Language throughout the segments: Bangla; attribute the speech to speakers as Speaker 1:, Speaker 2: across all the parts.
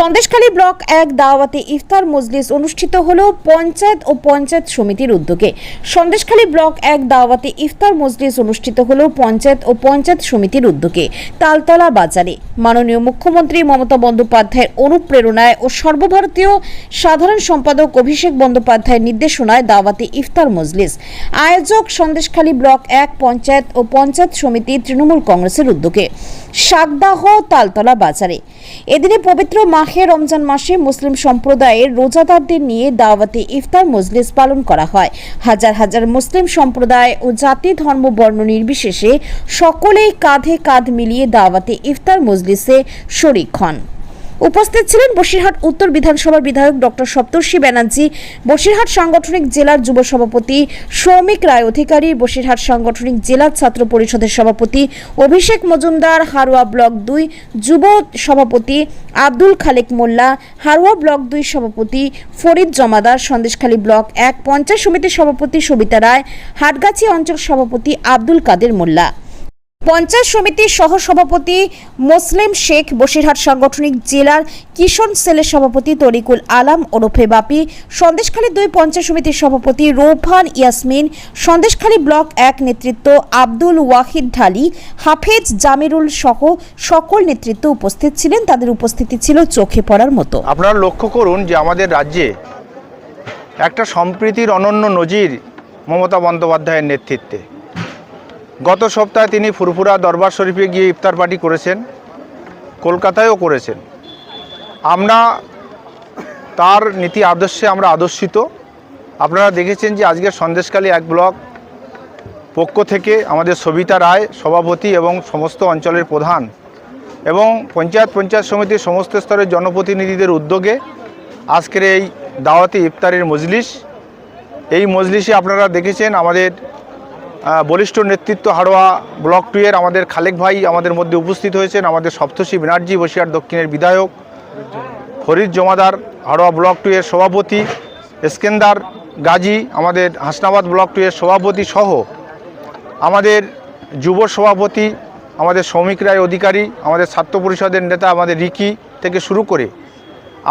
Speaker 1: সন্দেশখালী ব্লক এক দাওয়াতে ইফতার মজলিস অনুষ্ঠিত হলো পঞ্চায়েত ও পঞ্চায়েত সমিতির উদ্যোগে। সন্দেশখালী ব্লক এক দাওয়াতে ইফতার মজলিস অনুষ্ঠিত হলো পঞ্চায়েত ও পঞ্চায়েত সমিতির উদ্যোগে। তালতলা বাজারে। মাননীয় মুখ্যমন্ত্রী মমতা বন্দ্যোপাধ্যায়ের অনুপ্রেরণায় ও সর্বভারতীয় সাধারণ সম্পাদক অভিষেক বন্দ্যোপাধ্যায়ের নির্দেশনায় দাওয়াতে ইফতার মজলিস। আয়োজক সন্দেশখালী ব্লক এক পঞ্চায়েত ও পঞ্চায়েত সমিতি তৃণমূল কংগ্রেসের উদ্যোগে। শাকদাহ তালতলা বাজারে। এদিনে পবিত্র মাহে রমজান মাসে মুসলিম সম্প্রদায়ের রোজাদারদের নিয়ে দাওয়াতে ইফতার মজলিস পালন করা হয়। হাজার হাজার মুসলিম সম্প্রদায় ও জাতি, ধর্ম, বর্ণ নির্বিশেষে সকলেই কাঁধে কাঁধ মিলিয়ে দাওয়াতে ইফতার মজলিসে শরিক হন। উপস্থিত ছিলেন বসিরহাট উত্তর বিধানসভার বিধায়ক ডক্টর সপ্তর্ষি ব্যানার্জি, বসিরহাট সাংগঠনিক জেলার যুব সভাপতি সৌমিক রায় অধিকারী, বসিরহাট সাংগঠনিক জেলা ছাত্র পরিষদের সভাপতি অভিষেক মজুমদার, হারোয়া ব্লক দুই যুব সভাপতি আব্দুল খালেক মোল্লা, হারোয়া ব্লক দুই সভাপতি ফরিদ জমাদার, সন্দেশখালী ব্লক এক পঞ্চায়েত সমিতির সভাপতি সবিতা রায়, হাটগাছি অঞ্চল সভাপতি আব্দুল কাদের মোল্লা। পঞ্চায়েত সমিতির সহ সভাপতি মুসলিম শেখ বসিরহাট সাংগঠনিক জেলার কিষণ সেলের সভাপতি তরিকুল আলাম, ওরফে বাপি, সন্দেশখালী দুই পঞ্চায়েত সমিতির সভাপতি রৌফান ইয়াসমিন, সন্দেশখালী ব্লক এক নেতৃত্ব আব্দুল ওয়াহিদ ঢালি, হাফেজ জামিরুল সহ সকল নেতৃত্ব উপস্থিত ছিলেন। তাদের উপস্থিতি ছিল চোখে পড়ার মতো।
Speaker 2: আপনারা লক্ষ্য করুন যে আমাদের রাজ্যে একটা সম্প্রীতির অনন্য নজির মমতা বন্দ্যোপাধ্যায়ের নেতৃত্বে। গত সপ্তাহে তিনি ফুরফুরা দরবার শরীফে গিয়ে ইফতার পার্টি করেছেন, কলকাতায়ও করেছেন। আমরা তার নীতি আদর্শে আমরা আদর্শিত। আপনারা দেখেছেন যে আজকে সন্দেশকালী এক ব্লক পক্ষ থেকে আমাদের সবিতা রায়, সভাপতি এবং সমস্ত অঞ্চলের প্রধান এবং পঞ্চায়েত পঞ্চায়েত সমিতির সমস্ত স্তরের জনপ্রতিনিধিদের উদ্যোগে আজকের এই দাওয়াতি ইফতারের মজলিস। এই মজলিসে আপনারা দেখেছেন আমাদের বলিষ্ঠ নেতৃত্ব হাড়োয়া ব্লক টু এর আমাদের খালেক ভাই আমাদের মধ্যে উপস্থিত হয়েছেন, আমাদের সপ্তর্ষি ব্যানার্জি বসিয়ার দক্ষিণের বিধায়ক ফরিদ জমাদার, হাড়োয়া ব্লক টু এর সভাপতি এসকেন্দার গাজী, আমাদের হাসনাবাদ ব্লক টু এর সভাপতি সহ আমাদের যুব সভাপতি, আমাদের শ্রমিক রায় অধিকারী, আমাদের ছাত্র পরিষদের নেতা আমাদের রিকি থেকে শুরু করে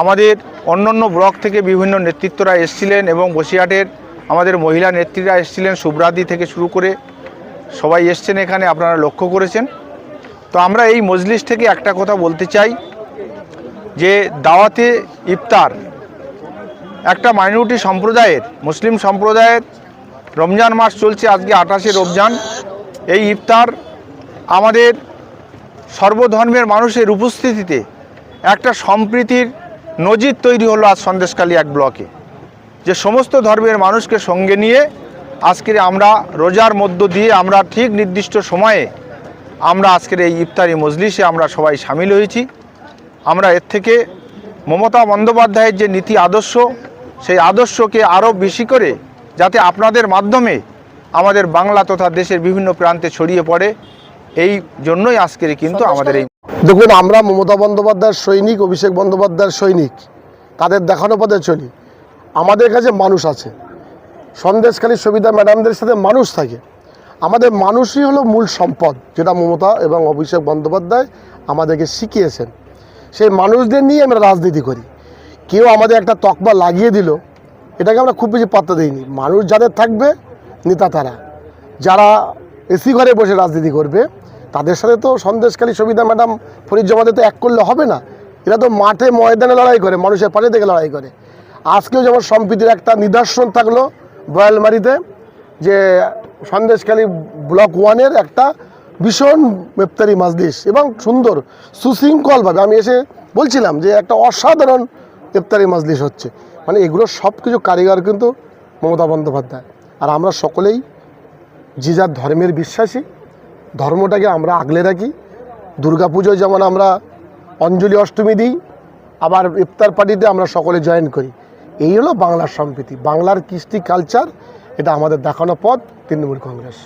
Speaker 2: আমাদের অন্যান্য ব্লক থেকে বিভিন্ন নেতৃত্বরা এসেছিলেন এবং বসিরহাটের আমাদের মহিলা নেত্রীরা এসেছিলেন, সুব্রাদি থেকে শুরু করে সবাই এসছেন এখানে, আপনারা লক্ষ্য করেছেন। তো আমরা এই মজলিস থেকে একটা কথা বলতে চাই, যে দাওয়াতে ইফতার একটা মাইনরিটি সম্প্রদায়ের, মুসলিম সম্প্রদায়ের রমজান মাস চলছে আজকে আঠাশে রমজান। এই ইফতার আমাদের সর্বধর্মের মানুষের উপস্থিতিতে একটা সম্প্রীতির নজির তৈরি হলো আজ সন্দেশকালী এক ব্লকে। যে সমস্ত ধর্মের মানুষকে সঙ্গে নিয়ে আজকের আমরা রোজার মধ্য দিয়ে আমরা ঠিক নির্দিষ্ট সময়ে আমরা আজকের এই ইফতারি মজলিসে আমরা সবাই সামিল হয়েছি। আমরা এর থেকে মমতা বন্দ্যোপাধ্যায়ের যে নীতি আদর্শ সেই আদর্শকে আরও বেশি করে যাতে আপনাদের মাধ্যমে আমাদের বাংলা তথা দেশের বিভিন্ন প্রান্তে ছড়িয়ে পড়ে এই জন্যই আজকের কিন্তু আমাদের এই
Speaker 3: দেখুন আমরা মমতা বন্দ্যোপাধ্যায়ের সৈনিক অভিষেক বন্দ্যোপাধ্যায়ের সৈনিক। তাদের দেখানো পথে চলি। আমাদের কাছে মানুষ আছে। সন্দেশখালী সবিতা ম্যাডামদের সাথে মানুষ থাকে। আমাদের মানুষই হলো মূল সম্পদ, যেটা মমতা এবং অভিষেক বন্দ্যোপাধ্যায় আমাদেরকে শিখিয়েছেন। সেই মানুষদের নিয়ে আমরা রাজনীতি করি। কেউ আমাদের একটা তকবা লাগিয়ে দিল, এটাকে আমরা খুব বেশি পাত্তা দিইনি। মানুষ যাদের থাকবে, নেতা তারা। যারা এসি ঘরে বসে রাজনীতি করবে, তাদের সাথে তো সন্দেশখালী সবিতা ম্যাডাম ফরিদ জমাতে তো এক করলে হবে না। এরা তো মাঠে ময়দানে লড়াই করে, মানুষের পাশে থেকে লড়াই করে। আজকেও যেমন সম্প্রীতির একটা নিদর্শন থাকল বয়ালমারিতে যে সন্দেশখালী ব্লক ওয়ানের একটা ভীষণ মেপ্তারি মাজলিস এবং সুন্দর, সুশৃঙ্খলভাবে আমি এসে বলছিলাম যে একটা অসাধারণ ইফতারি মাজলিস হচ্ছে। মানে এগুলো সব কিছু কারিগর কিন্তু মমতা বন্দ্যোপাধ্যায়। আর আমরা সকলেই যে যার ধর্মের বিশ্বাসী, ধর্মটাকে আমরা আগলে রাখি। দুর্গাপুজোয় যেমন আমরা অঞ্জলি অষ্টমী দিই, আবার ইফতার পার্টিতে আমরা সকলে জয়েন করি। এই হলো বাংলার সম্প্রীতি বাংলার কৃষ্টি কালচার এটা আমাদের দেখানো পথ তৃণমূল কংগ্রেস।